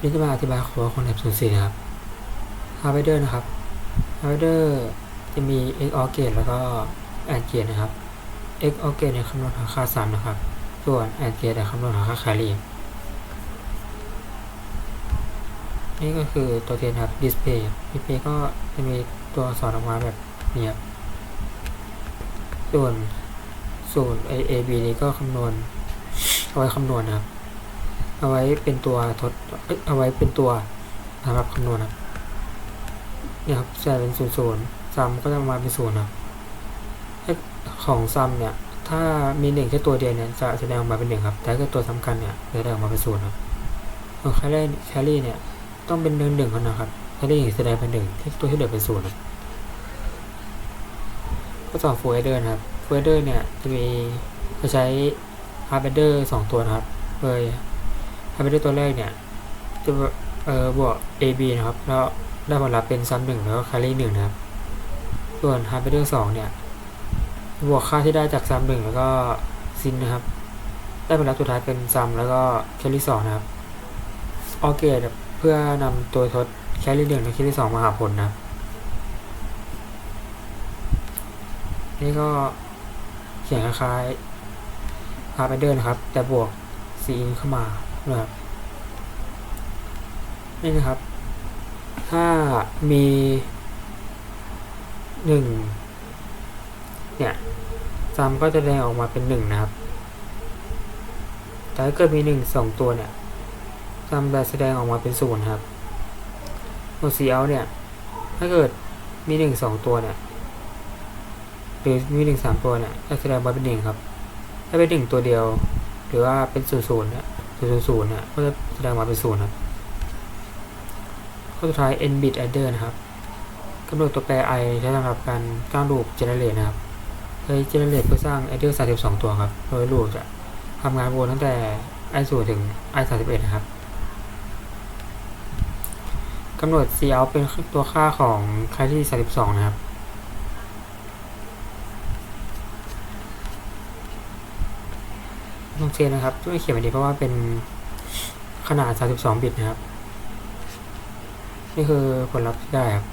นี่จะมาอธิบายหัวของแถบศูนย์สี่นะครับ h a r v e r นะครับ h a r v e r จะมี x OR gate แล้วก็ AND gate นะครับ x OR gate เนี่ยคำนวณหาค่าซ้ำนะครับ ส่วน AND gate เนี่ยคำนวณหาค่า carry นี่ก็คือตัวเทียนครับ display display ก็จะมีตัวสอักษรออกมาแบบนี้ครับส่วนส่วน A A B นี้ก็คำนวณเอาไว้คำนวณนะครับ เอาไว้เป็นตัวทดเอ้ยเอาไว้เป็นตัวสำหรับคำนวณนะครับเนี่ยครับใส่เป็นศูนย์ศูนย์ซัมก็จะมาเป็นศูนย์นะครับของซัมเนี่ย ถ้ามีหนึ่งแค่ตัวเดียวเนี่ยจะแสดงออกมาเป็นหนึ่งครับ แต่ถ้าตัวสำคัญเนี่ยจะแสดงออกมาเป็นศูนย์ครับส่วนแคลรี่แคลรี่เนี่ย ต้องเป็นหนึ่งหนึ่งเท่านั้นครับแคลรี่แสดงเป็นหนึ่งที่ตัวที่เหลือเป็นศูนย์ครับข้อสอบฟูเอเดอร์นะครับฟูเอเดอร์เนี่ยจะมีจะใช้ฮาร์เบเดอร์สองตัวนะครับโดย ฮาร์เบเดอร์ตัวแรกเนี่ยจะเอ่อบวก AB นะครับแล้วได้ผลลัพธ์เป็นซัมหนึ่งแล้วก็แคลรี่หนึ่งนะครับ ส่วนฮาร์เบเดอร์สองเนี่ยบวกค่าที่ได้จากซัมหนึ่งแล้วก็ซินนะครับ ได้ผลลัพธ์สุดท้ายเป็นซัมแล้วก็แคลรี่สองนะครับออเกตเพื่อนำตัวทดแคลรี่หนึ่งและแคลรี่สองมาหาผลนะนี่ก็เขียนคล้ายๆฮาร์เบเดอร์นะครับ แต่บวกซีอินเข้ามา นะครับนี่นะครับ ถ้ามีหนึ่งเนี่ยซัมก็จะแสดงออกมาเป็นหนึ่งนะครับแต่ถ้าเกิดมีหนึ่งสองตัวเนี่ยซัมจะแสดงออกมาเป็นศูนย์ครับโอซีเอาเนี่ย ถ้าเกิดมีหนึ่งสองตัวเนี่ยหรือมีหนึ่งสามตัวเนี่ยจะแสดงมาเป็นหนึ่งครับ ถ้าเป็นหนึ่งตัวเดียว หรือว่าเป็นศูนย์ศูนย์เนี่ย ศูนย์ศูนย์เนี่ยก็จะแสดงมาเป็นศูนย์ครับข้อสุดท้าย n bit adder นะครับกำหนดตัวแปร i ใช้สำหรับการสร้างรูป generate นะครับโดย generate เพื่อสร้าง adder 32 ตัวครับ โดยรูปจะทำงานวนตั้งแต่ i 0ถึง i 31นะครับกำหนด cout เป็นตัวค่าของคลาที่32 นะครับ ต้องเชนนะครับช่วยเขียนมาดีเพราะว่าเป็นขนาด 32 บิตนะครับ นี่คือผลลัพธ์ที่ได้ครับ